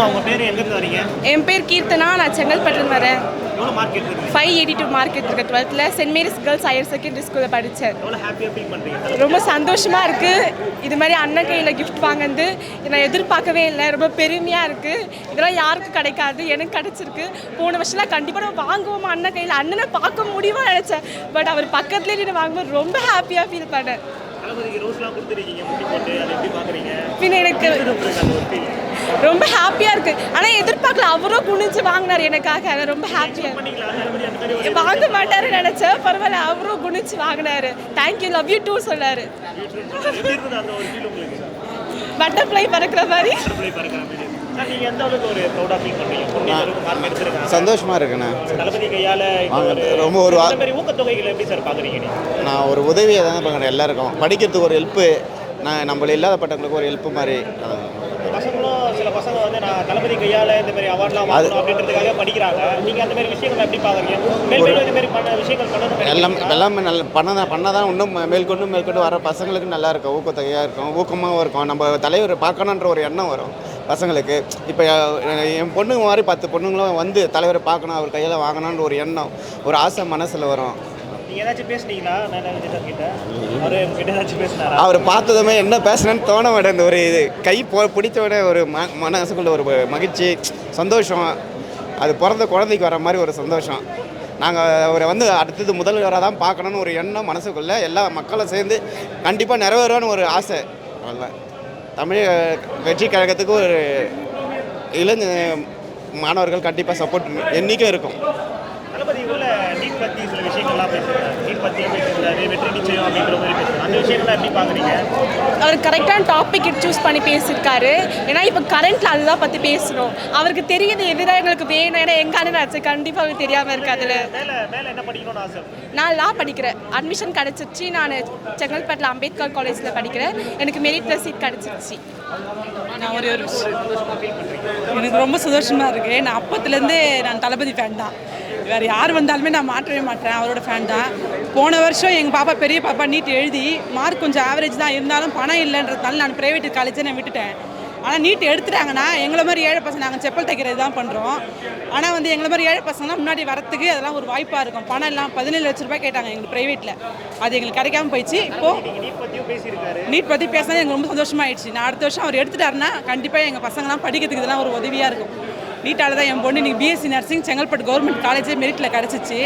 சொல்லுங்கம்மா உங்கள் பேர்? எங்கேருந்து வரீங்க? என் பேர் கீர்த்தனா. நான் செங்கல்பட்டுலேருந்து வரேன். எவ்வளோ மார்க் எடுத்துருக்கீங்க? ஃபைவ் எயிட்டி டூ மார்க் எடுத்திருக்கேன். டுவெல்த்தில் saint Mary's girls higher secondary ஸ்கூலில் படித்தேன். எவ்வளோ ஹாப்பியாக ஃபீல் பண்ணுறீங்க ரொம்ப சந்தோஷமாக இருக்குது இது மாதிரி அண்ணன் கையில் கிஃப்ட் வாங்கினது. நான் எதிர்பார்க்கவே இல்லை. ரொம்ப பெருமையாக இருக்குது இதெல்லாம் யாருக்கும் கிடைக்காது. எனக்கு கிடைச்சிருக்கு. போன வருஷம்லாம் கண்டிப்பாக நான் வாங்குவோம் அண்ணன் கையில்? அண்ணனை பார்க்க முடியுமா நினச்சேன். பட் அவர் பக்கத்துலேயே நின்று வாங்கும்போது ரொம்ப ஹாப்பியாக ஃபீல் பண்ணேன். பின்ன எனக்கு ரொம்ப ஹாப்பியாக இருக்குது ஆனால் எதிர்பார்க்கல அவரும் குனிஞ்சு வாங்கினார் எனக்காக. அது ரொம்ப ஹாப்பியாக வாங்க மாட்டாருன்னு நினைச்சேன். பரவாயில்ல அவரும் குனிச்சு வாங்கினாரு. Thank you love you too சொன்னாரு. பட்டர்ஃப்ளை பறக்கிற மாதிரி. சந்தோஷமாக இருக்குண்ணே. ரொம்ப ஒரு நான் ஒரு உதவியை தானே பார்க்குறேன் எல்லாருக்கும். படிக்கிறதுக்கு ஒரு ஹெல்ப்பு நான் நம்மள இல்லாதப்பட்டவங்களுக்கு ஒரு ஹெல்ப் மாதிரி. சில பசங்க வந்து நான் தளபதி கையால் இந்த மாதிரி அவார்ட்லாம் வாங்கணும் அப்படின்றதுக்காக படிக்கிறாங்க. நீங்கள் அந்த மாதிரி விஷயங்களை எப்படி பார்க்குறீங்க? இந்த மாதிரி பண்ண விஷயங்கள் பண்ணணும் எல்லாம் எல்லாமே நல்ல பண்ண பண்ண தான் இன்னும் மேற்கொண்டு மேற்கொண்டு வர பசங்களுக்கு நல்லா இருக்கும் ஊக்கத்தொகையாக இருக்கும் ஊக்கமாகவும் இருக்கும். நம்ம தலைவர் பார்க்கணுன்ற ஒரு எண்ணம் வரும். பசங்களுக்கு. இப்போ என் பொண்ணுங்க மாதிரி பத்து பொண்ணுங்களும் வந்து தலைவரை பார்க்கணும் அவர் கையில் வாங்கணுன்ற ஒரு எண்ணம் ஒரு ஆசை மனசில் வரும். அவர் பார்த்ததுமே என்ன பேசுனேன்னு தோண மாட்டேன் ஒரு இது கை போ பிடிச்ச ஒரு ம மனசுக்குள்ள ஒரு மகிழ்ச்சி சந்தோஷம். அது பிறந்த குழந்தைக்கு வர மாதிரி ஒரு சந்தோஷம். நாங்கள் அவரை வந்து அடுத்தது முதல்வராக தான் பார்க்கணுன்னு ஒரு எண்ணம் மனசுக்குள்ளே எல்லா மக்களும் சேர்ந்து கண்டிப்பாக நிறைவேறுவான்னு ஒரு ஆசை. அவ்வளோதான் தமிழ் வெற்றி கழகத்துக்கு ஒரு இளைஞ மாணவர்கள் கண்டிப்பாக சப்போர்ட் என்றைக்கும் இருக்கும். தளபதி உள்ள நீட் பற்றி சில விஷயங்கள்லாம் பேசுகிறார் நீட் பற்றியும் பேசுகிறாரு வெற்றி நிச்சயம் அப்படின்ற மாதிரி பேசுகிறார் அந்த விஷயங்கள்லாம் எப்படி பார்க்குறீங்க அவர் கரெக்டான டாபிக் சூஸ் பண்ணி பேசியிருக்காரு. ஏன்னா இப்போ கரண்ட்ல அதுதான் பற்றி பேசணும். அவருக்கு தெரியுது எதுதான் எங்களுக்கு வேணும். ஏன்னா எங்க அண்ணன் ஆச்சு கண்டிப்பாக அவருக்கு தெரியாமல் இருக்கு அதில் மேலே என்ன படிக்கணும்னு ஆசை? நான் லா படிக்கிறேன். அட்மிஷன் கிடச்சிருச்சு. நான் செங்கல்பட்டில் அம்பேத்கர் காலேஜில் படிக்கிறேன். எனக்கு மெரிட்டில் சீட் கிடச்சிருச்சு. நான் ஒரே ஒரு விஷயம். எனக்கு ரொம்ப சந்தோஷமா இருக்கு. நான் அப்பத்துலேருந்து நான் தளபதி ஃபேன் தான். வேறு யார் வந்தாலுமே நான் மாற்றவே மாட்டேன். அவரோட ஃபேன் தான். போன வருஷம் எங்கள் பாப்பா பெரிய பாப்பா நீட் எழுதி மார்க் கொஞ்சம் ஆவரேஜ் தான். இருந்தாலும் பணம் இல்லைன்றதுனால நான் ப்ரைவேட் காலேஜை நான் விட்டுட்டேன். ஆனால் நீட் எடுத்துட்டாங்கன்னா எங்களை மாதிரி ஏழை பசங்க நாங்கள் செப்பல் தைக்கிறது தான் பண்ணுறோம் ஆனால் வந்து எங்களை மாதிரி ஏழை பசங்களாம் முன்னாடி வரத்துக்கு அதெல்லாம் ஒரு வாய்ப்பாக இருக்கும். பணம் எல்லாம் பதினேழு லட்ச ரூபாய் கேட்டாங்க எங்களுக்கு ப்ரைவேட்டில் அது எங்களுக்கு கிடைக்காம போயிடுச்சு. இப்போது நீட் பற்றி பேசினது எனக்கு ரொம்ப சந்தோஷமாயிடுச்சு. நான் அடுத்த வருஷம் அவர் எடுத்துட்டாருன்னா கண்டிப்பாக எங்கள் பசங்களாம் படிக்கிறதுக்கு இதெல்லாம் ஒரு உதவியாக இருக்கும். நீட்டால் தான் என் பொண்ணு இன்னைக்கு பிஎஸ்சி நர்சிங் செங்கல்பட்டு கவர்மெண்ட் காலேஜே மெரிட்டில் கிடச்சிச்சு.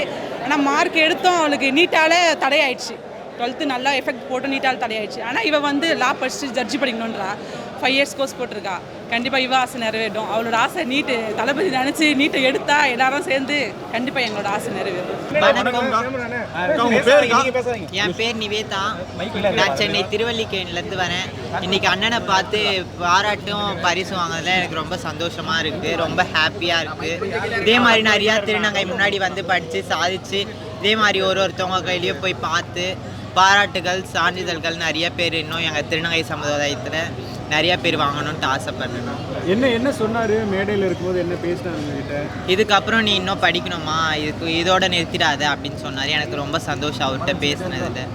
ஆனால் மார்க் எடுத்தோம் அவளுக்கு நீட்டால் தடையாயிடுச்சு. டுவெல்த்து நல்லா எஃபெக்ட் போட்டு நீட்டால் தடையாயிடுச்சு. ஆனால் இவள் வந்து லா படிச்சுட்டு ஜட்ஜி படிக்கணுன்றா. ஃபைவ் இயர்ஸ் கோர்ஸ் போட்டிருக்கா. கண்டிப்பாக இவ ஆசை நிறைவேறும். அவளோட ஆசை நீட்டு தளபதி நினச்சி நீட்டை எடுத்தா எல்லாரும் சேர்ந்து கண்டிப்பாக எங்களோட ஆசை நிறைவேறும். என் பேர் நிவேதா. நான் சென்னை திருவல்லிக்கேணிலேருந்து வரேன். இன்னைக்கு அண்ணனை பார்த்து பாராட்டும் பரிசும் வாங்குறதுல எனக்கு ரொம்ப சந்தோஷமா இருக்கு. ரொம்ப ஹாப்பியா இருக்கு. இதே மாதிரி நிறையா திருநங்கை முன்னாடி வந்து படித்து சாதிச்சு இதே மாதிரி ஒரு ஒருத்தவங்க கையிலயும் போய் பார்த்து பாராட்டுகள் சான்றிதழ்கள் நிறைய பேர் இன்னும் எங்கள் திருநங்கை சமுதாயத்தில் நிறைய பேர் வாங்கணும்ட்டு ஆசைப்படுறேன் நான். என்ன என்ன சொன்னாரு? மேடையில் இருக்கும்போது என்ன பேசினாரு உங்ககிட்ட? இதுக்கப்புறம் நீ இன்னும் படிக்கணுமா? இதுக்கு இதோட நிறுத்திடாத அப்படின்னு சொன்னார். எனக்கு ரொம்ப சந்தோஷம் அவர்கிட்ட பேசினதில்.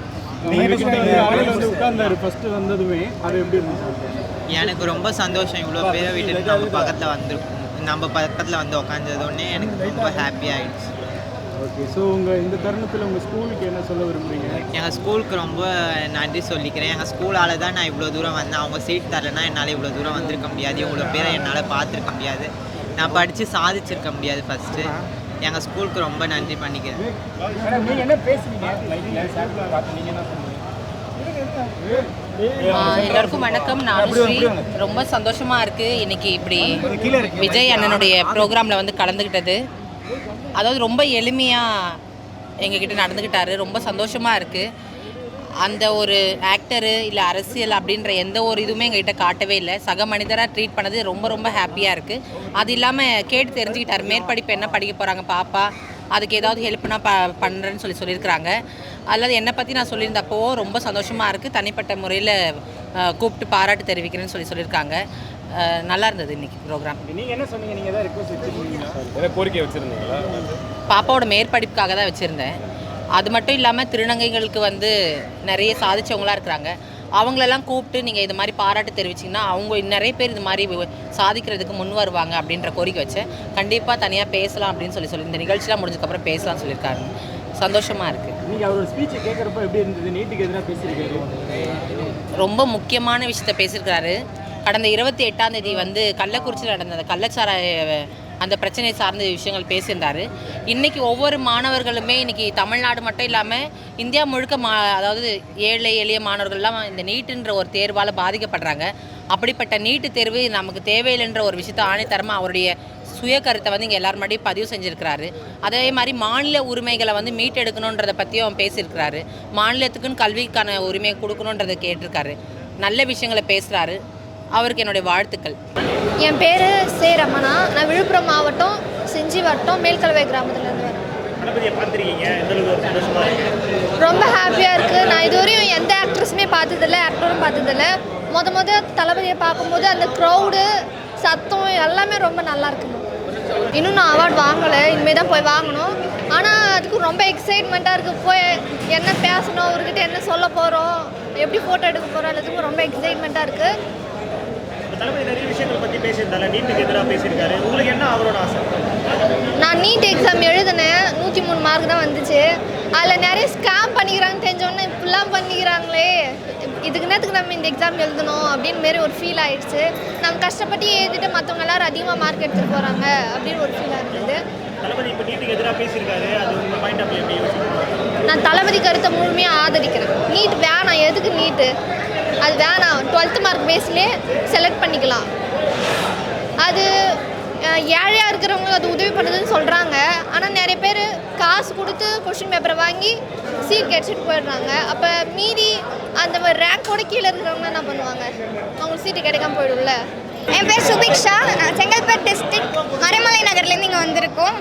எனக்கு ரொம்ப சந்தோஷம். இவ்வளோ பேரை விட்டுட்டு நம்ம பக்கத்தில் வந்திருக்கோம் நம்ம பக்கத்தில் வந்து உட்காந்ததோடனே எனக்கு ரொம்ப ஹாப்பி ஆயிடுச்சு. ஓகே ஸோ உங்கள் இந்த தருணத்தில் உங்கள் ஸ்கூலுக்கு என்ன சொல்ல விரும்புறீங்க? எங்கள் ஸ்கூலுக்கு ரொம்ப நன்றி சொல்லிக்கிறேன். எங்கள் ஸ்கூலால் தான் நான் இவ்வளோ தூரம் வந்தேன். அவங்க சீட் தரலைன்னா என்னால் இவ்வளோ தூரம் வந்திருக்க முடியாது. இவ்வளோ பேரை என்னால் பார்த்துருக்க முடியாது. நான் படித்து சாதிச்சிருக்க முடியாது ஃபஸ்ட்டு எங்கள் ஸ்கூலுக்கு ரொம்ப நன்றி பண்ணிக்கிறேன். நீங்கள் என்ன எல்லாருக்கும் வணக்கம். நான் ஸ்ரீ ரொம்ப சந்தோஷமா இருக்கு. இன்னைக்கு இப்படி விஜய் அண்ணனுடைய ப்ரோக்ராமில் வந்து கலந்துக்கிட்டது அதாவது ரொம்ப எளிமையாக எங்ககிட்ட நடந்துக்கிட்டாரு ரொம்ப சந்தோஷமாக இருக்குது அந்த ஒரு ஆக்டரு இல்லை அரசியல் அப்படின்ற எந்த ஒரு இதுவுமே எங்ககிட்ட காட்டவே இல்லை. சக மனிதராக ட்ரீட் பண்ணது ரொம்ப ரொம்ப ஹாப்பியாக இருக்குது அது இல்லாமல் கேட்டு தெரிஞ்சுக்கிட்டார். மேற்படிப்பு என்ன படிக்க போகிறாங்க பாப்பா? அதுக்கு ஏதாவது ஹெல்ப்னா ப பண்ணுறேன்னு சொல்லி சொல்லியிருக்கிறாங்க. அல்லது என்னை பற்றி நான் சொல்லியிருந்தப்போ ரொம்ப சந்தோஷமாக இருக்குது தனிப்பட்ட முறையில் கூப்பிட்டு பாராட்டு தெரிவிக்கிறேன்னு சொல்லி சொல்லியிருக்காங்க. நல்லா இருந்தது இன்னைக்கு ப்ரோக்ராம் நீங்கள் என்ன சொன்னீங்க? நீங்கள் தான் ரிக்வஸ்ட் கோரிக்கை வச்சுருந்தீங்களா? பாப்பாவோட மேற்படிப்புக்காக தான் வச்சுருந்தேன். அது மட்டும் இல்லாமல் திருநங்கைகளுக்கு வந்து நிறைய சாதிச்சவங்களா இருக்கிறாங்க. அவங்களெல்லாம் கூப்பிட்டு நீங்கள் இது மாதிரி பாராட்டு தெரிவிச்சிங்கன்னா அவங்க நிறைய பேர் இது மாதிரி சாதிக்கிறதுக்கு முன் வருவாங்க அப்படின்ற கோரிக்கை வச்சேன். கண்டிப்பாக தனியாக பேசலாம் அப்படின்னு சொல்லி சொல்லி இந்த நிகழ்ச்சிலாம் முடிஞ்சதுக்கப்புறம் பேசலாம்னு சொல்லியிருக்காங்க. சந்தோஷமாக இருக்குது நீங்க அவரோட ஸ்பீச்சை கேட்கறப்ப எப்படி இருந்தது? நீட்டுக்கு எதிராக பேசியிருக்காரு ரொம்ப முக்கியமான விஷயத்த பேசியிருக்கிறாரு. கடந்த இருபத்தி எட்டாம் தேதி வந்து கள்ளக்குறிச்சியில் நடந்த அந்த கள்ளச்சாராய அந்த பிரச்சனை சார்ந்த விஷயங்கள் பேசியிருந்தாரு. இன்றைக்கி ஒவ்வொரு மாணவர்களுமே இன்றைக்கி தமிழ்நாடு மட்டும் இல்லாமல் இந்தியா முழுக்க மா அதாவது ஏழை எளிய மாணவர்கள்லாம் இந்த நீட்டுன்ற ஒரு தேர்வால் பாதிக்கப்படுறாங்க. அப்படிப்பட்ட நீட்டு தேர்வு நமக்கு தேவையில்லைன்ற ஒரு விஷயத்த ஆணைத்தரமாக அவருடைய சுய கருத்தை வந்து இங்கே எல்லார் முன்னாடியும் பதிவு செஞ்சுருக்கிறாரு. அதே மாதிரி மாநில உரிமைகளை வந்து மீட்டெடுக்கணுன்றதை பற்றியும் அவன் பேசியிருக்கிறாரு. மாநிலத்துக்குன்னு கல்விக்கான உரிமையை கொடுக்கணுன்றதை கேட்டிருக்காரு. நல்ல விஷயங்களை பேசுகிறாரு அவருக்கு என்னுடைய வாழ்த்துக்கள். என் பேர் சே ரமணா. நான் விழுப்புரம் மாவட்டம் செஞ்சி வட்டம் மேல்கலவை கிராமத்துலேருந்து வரேன். ரொம்ப ஹாப்பியாக இருக்குது நான் இதுவரையும் எந்த ஆக்ட்ரஸுமே பார்த்ததில்ல ஆக்டரும் பார்த்ததில்ல. முத முத தளபதியை பார்க்கும்போது அந்த க்ரௌடு சத்தம் எல்லாமே ரொம்ப நல்லா இருக்குங்க இன்னும் நான் அவார்ட் வாங்கலை. இனிமேல் தான் போய் வாங்கணும். ஆனால் அதுக்கு ரொம்ப எக்ஸைட்மெண்ட்டாக இருக்குது போய் என்ன பேசணும் அவர்கிட்ட என்ன சொல்ல போகிறோம் எப்படி ஃபோட்டோ எடுக்க போகிறோம் எல்லாத்துக்கும் ரொம்ப எக்ஸைட்மெண்ட்டாக இருக்குது தளபதி நிறைய விஷயங்கள் பற்றி பேசியிருந்தால? நீட்டுக்கு எதிராக பேசியிருக்காரு. உங்களுக்கு என்ன அவரோட ஆசை? நான் நீட் எக்ஸாம் எழுதினேன். நூற்றி மூணு மார்க் தான் வந்துச்சு. அதில் நிறைய ஸ்கேம் பண்ணிக்கிறாங்கன்னு தெரிஞ்சோன்னே இப்படிலாம் பண்ணிக்கிறாங்களே. இதுக்கு நேரத்துக்கு நம்ம இந்த எக்ஸாம் எழுதணும் அப்படின்னு மாரி ஒரு ஃபீல் ஆயிடுச்சு. நம்ம கஷ்டப்பட்டு எழுதிட்டு மற்றவங்க எல்லாரும் அதிகமாக மார்க் எடுத்துகிட்டு போகிறாங்க அப்படின்னு ஒரு ஃபீலாக இருந்தது. நான் தளபதி கருத்தை முழுமையாக ஆதரிக்கிறேன். நீட் வேணாம். எதுக்கு நீட்டு? அது வேணாம் டுவெல்த் மார்க் பேஸ்லேயே செலக்ட் பண்ணிக்கலாம். அது அஹ், ஏழையா இருக்கிறவங்க அது உதவி பண்ணுதுன்னு சொல்கிறாங்க ஆனால் நிறைய பேர் காசு கொடுத்து கொஷின் பேப்பரை வாங்கி சீட் கிடச்சிட்டு போயிடுறாங்க. அப்போ மீதி அந்த ரேங்கோட கீழே இருக்கிறவங்க என்ன பண்ணுவாங்க? அவங்களுக்கு சீட்டு கிடைக்காம போயிடும்ல. என் பேர் சுபிக்ஷா. நான் செங்கல்பட்டு டிஸ்ட்ரிக்ட் மறைமலை நகர்லேருந்து இங்கே வந்திருக்கோம்.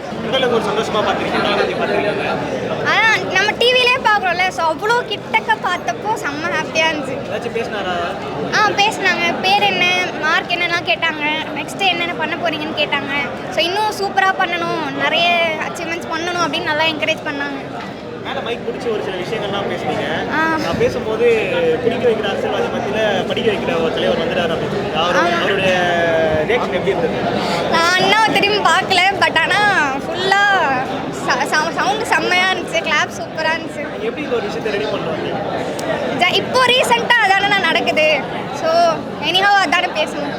அதான் நம்ம டிவிலே பார்க்குறோம்ல. ஸோ அவ்வளோ கிட்டக்க பார்த்தப்போ ஹாப்பியாக இருந்துச்சு ஆ பேசினாங்க. பேர் என்ன மார்க் என்னெல்லாம் கேட்டாங்க நெக்ஸ்ட்டு என்னென்ன பண்ண போகிறீங்கன்னு கேட்டாங்க. ஸோ இன்னும் சூப்பராக பண்ணணும். நிறைய அச்சீவ்மெண்ட்ஸ் பண்ணணும் அப்படின்னு நல்லா என்கரேஜ் பண்ணாங்க. மேலே மைக் பிடிச்சி ஒரு சில விஷயங்கள்லாம் பேசுனீங்க. நான் பேசும்போது பிடிக்க வைக்கிற அரசியல்வாதி மத்தியில் படிக்க வைக்கிற ஒரு தலைவர் வந்துட்டார் அப்படின்னு அவருடைய ரியாக்ஷன் எப்படி இருந்தது? நான் அண்ணாவை திரும்பி பார்க்கல பட் ஆனால் சவுண்டு செம்மையாக இருந்துச்சு கிளாப் சூப்பராக இருந்துச்சு. எப்படி இந்த ஒரு விஷயத்தை ரெடி பண்ணுவாங்க ஜ- இப்போ ரீசெண்டாக அதானே நான் நடக்குது. ஸோ எனிஹாவ் அதானே பேசணும்.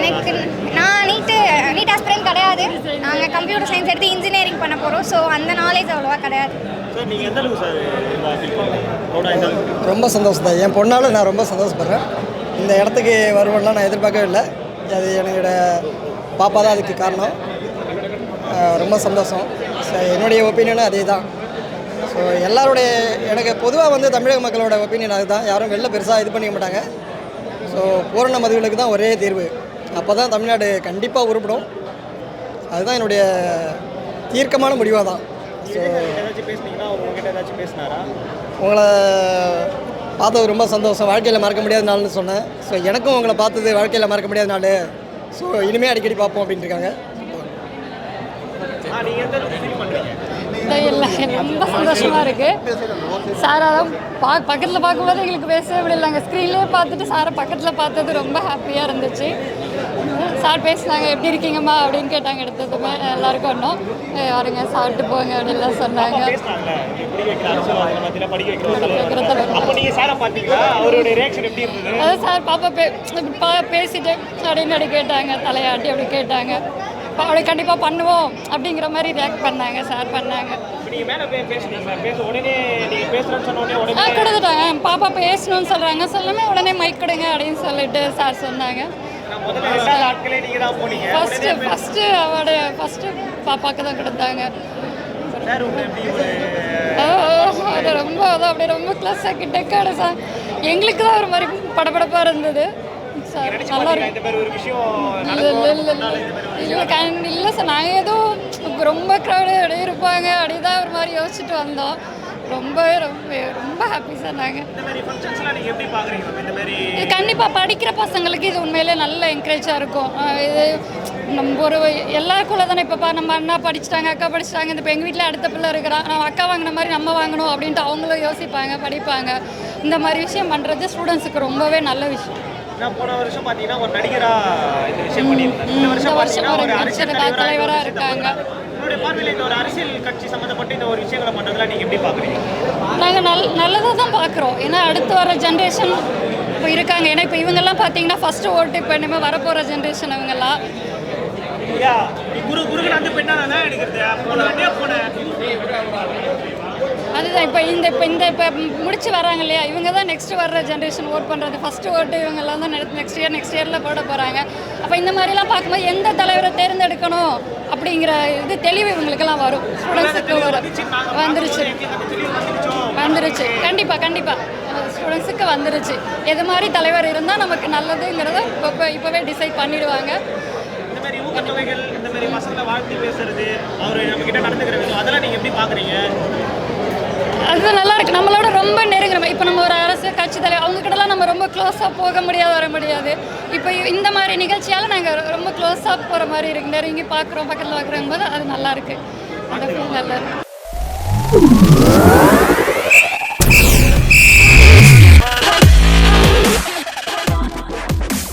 எனக்கு நான் நீட்டு நீட் ஆஸ்பிரண்ட் கிடையாது. நாங்கள் கம்ப்யூட்டர் சயின்ஸ் எடுத்து இன்ஜினியரிங் பண்ண போகிறோம் ஸோ அந்த நாலேஜ் அவ்வளோவா கிடையாது. ரொம்ப சந்தோஷம் தான் என் பொண்ணால் நான் ரொம்ப சந்தோஷப்படுறேன். இந்த இடத்துக்கு வருவேன்லாம் நான் எதிர்பார்க்கவே இல்லை. அது என்னோட பாப்பா தான் அதுக்கு காரணம். ரொம்ப சந்தோஷம். ஸோ என்னுடைய ஒப்பீனியனும் அதே தான் ஸோ எல்லாருடைய எனக்கு பொதுவாக வந்து தமிழக மக்களோட ஒப்பீனியன் அதுதான். யாரும் வெளில பெருசாக இது பண்ணிக்க மாட்டாங்க. ஸோ பூரண மதுவிலுக்கு தான் ஒரே தீர்வு. அப்போ தான் தமிழ்நாடு கண்டிப்பாக உருப்படும். அதுதான் என்னுடைய தீர்க்கமான முடிவாக தான் ஸோ உங்களை பார்த்தது ரொம்ப சந்தோஷம். வாழ்க்கையில் மறக்க முடியாத நாள்னு சொன்னேன். ஸோ எனக்கும் உங்களை பார்த்தது வாழ்க்கையில் மறக்க முடியாத நாள். ஸோ இனிமேல் அடிக்கடி பார்ப்போம் அப்படின்ட்டு இருக்காங்க நீங்கள் ரொம்ப சந்தோஷமா இருக்கு. சாரை பா பக்கத்தில் பார்க்கும்போது எங்களுக்கு பேசவே முடியலங்க. ஸ்க்ரீன்லேயே பார்த்துட்டு சாரை பக்கத்தில் பார்த்தது ரொம்ப ஹாப்பியாக இருந்துச்சு. சார் பேசினாங்க எப்படி இருக்கீங்கம்மா? அப்படின்னு கேட்டாங்க எடுத்ததுமே எல்லாருக்கும் ஒன்றும் யாருங்க சாப்பிட்டு போங்க அப்படின்லாம் சொன்னாங்க. அதான் சார் பாப்பா பே பா பேசிட்டு அப்படின்னு அப்படி கேட்டாங்க தலையாட்டி அப்படி கேட்டாங்க. அப்ப அப்படி கண்டிப்பாக பண்ணுவோம் அப்படிங்கிற மாதிரி ரியாக்ட் பண்ணாங்க சார் பண்ணாங்க. கொடுத்துட்டாங்க. பாப்பா பேசணும்னு சொல்கிறாங்க சொல்லாமே உடனே மைக் கொடுங்க அப்படின்னு சொல்லிட்டு சார் சொன்னாங்க. ஃபஸ்ட்டு ஃபஸ்ட்டு அவட ஃபஸ்ட்டு பாப்பாக்கு தான் கொடுத்தாங்க. அது ரொம்ப அதான் அப்படியே ரொம்ப க்ளஸ்ஸாக கிட்டக்காட சார். எங்களுக்கு தான் ஒரு மாதிரி படபடப்பாக இருந்தது. சார் நல்லா பார்த்தீங்களா? இருக்கு. இந்த மாதிரி ஒரு விஷயம் இல்லை சார். நாங்கள் ஏதோ ரொம்ப க்ரௌடு அப்படியே இருப்பாங்க அப்படி தான் ஒரு மாதிரி யோசிச்சுட்டு வந்தோம். ரொம்ப ரொம்ப ரொம்ப ஹாப்பி சார் நாங்கள் கண்டிப்பாக படிக்கிற பசங்களுக்கு இது உண்மையிலே நல்ல என்கரேஜாக இருக்கும். இது நம்ம ஒரு எல்லாருக்குள்ள தானே இப்போ நம்ம அண்ணா படிச்சிட்டாங்க அக்கா படிச்சிட்டாங்க இந்த இப்போ எங்கள் வீட்டில் அடுத்த பிள்ளை இருக்கிறான் நம்ம அக்கா வாங்கின மாதிரி நம்ம வாங்கணும் அப்படின்ட்டு அவங்களும் யோசிப்பாங்க படிப்பாங்க. இந்த மாதிரி விஷயம் பண்ணுறது ஸ்டூடெண்ட்ஸுக்கு ரொம்பவே நல்ல விஷயம். நான் போன வருஷம் பார்த்தீங்கன்னா ஒரு நடிகரா இந்த விஷயம் பண்ணியிருந்தேன். இந்த வருஷம் பார்த்தீங்கன்னா ஒரு அரசியல் நட்சத்திர தலைவரா தலைவரா இந்த விஷயத்தை இருக்காங்க. உங்களுடைய பார்வையில் இந்த ஒரு அரசியல் கட்சி சம்மந்தப்பட்ட இந்த ஒரு விஷயங்களை பண்ணுறதுல நீங்கள் எப்படி பார்க்குறீங்க? நாங்கள் நல் நல்லதாக தான் பார்க்குறோம். ஏன்னா அடுத்து வர ஜென்ரேஷன் இப்போ இருக்காங்க. ஏன்னா இப்போ இவங்கெல்லாம் பார்த்தீங்கன்னா ஃபஸ்ட்டு ஓட்டு இப்போ இனிமேல் வரப்போகிற ஜென்ரேஷன் இவங்கெல்லாம். குரு குருகன் அந்த பெண்ணா தான் எடுக்கிறது போன போனேன் அதுதான் இப்போ இந்த இப்போ இந்த இப்போ முடிச்சு வராங்க இல்லையா? இவங்க தான் நெக்ஸ்ட் வர்ற ஜென்ரேஷன் ஓட் பண்ணுறது ஃபஸ்ட்டு ஓட்டு இவங்கெல்லாம் தான் நெக்ஸ்ட் இயர் நெக்ஸ்ட் இயரில் போட போகிறாங்க அப்போ இந்த மாதிரிலாம் பார்க்கும்போது எந்த தலைவரை தேர்ந்தெடுக்கணும் அப்படிங்கிற இது தெளிவு இவங்களுக்கெல்லாம் வரும். ஸ்டூடெண்ட்ஸுக்கு வரும். வந்துருச்சு. வந்துருச்சு. கண்டிப்பாக கண்டிப்பாக ஸ்டூடெண்ட்ஸுக்கு வந்துருச்சு. எது மாதிரி தலைவர் இருந்தால் நமக்கு நல்லதுங்கிறத இப்போ இப்போவே டிசைட் பண்ணிடுவாங்க. ஊக்கத்தொகைகள் இந்த மாதிரி பசங்களை வாழ்த்து பேசுறது அவர் நம்ம கிட்ட நடந்துக்கிற விதம் அதெல்லாம் நீங்க எப்படி பாக்குறீங்க? அது நல்லா இருக்கு நம்மளோட ரொம்ப நெருங்குறோம் இப்போ நம்ம ஒரு அரசு கட்சி தலைவர் அவங்க கிட்டலாம் நம்ம ரொம்ப க்ளோஸாக போக முடியாது வர முடியாது. இப்போ இந்த மாதிரி நிகழ்ச்சியால் நாங்கள் ரொம்ப க்ளோஸாக போகிற மாதிரி இருக்கு. நெருங்கி பார்க்குறோம் பக்கத்தில் பார்க்குறோம் போது அது நல்லா இருக்கு அந்த feel நல்லா இருக்கு.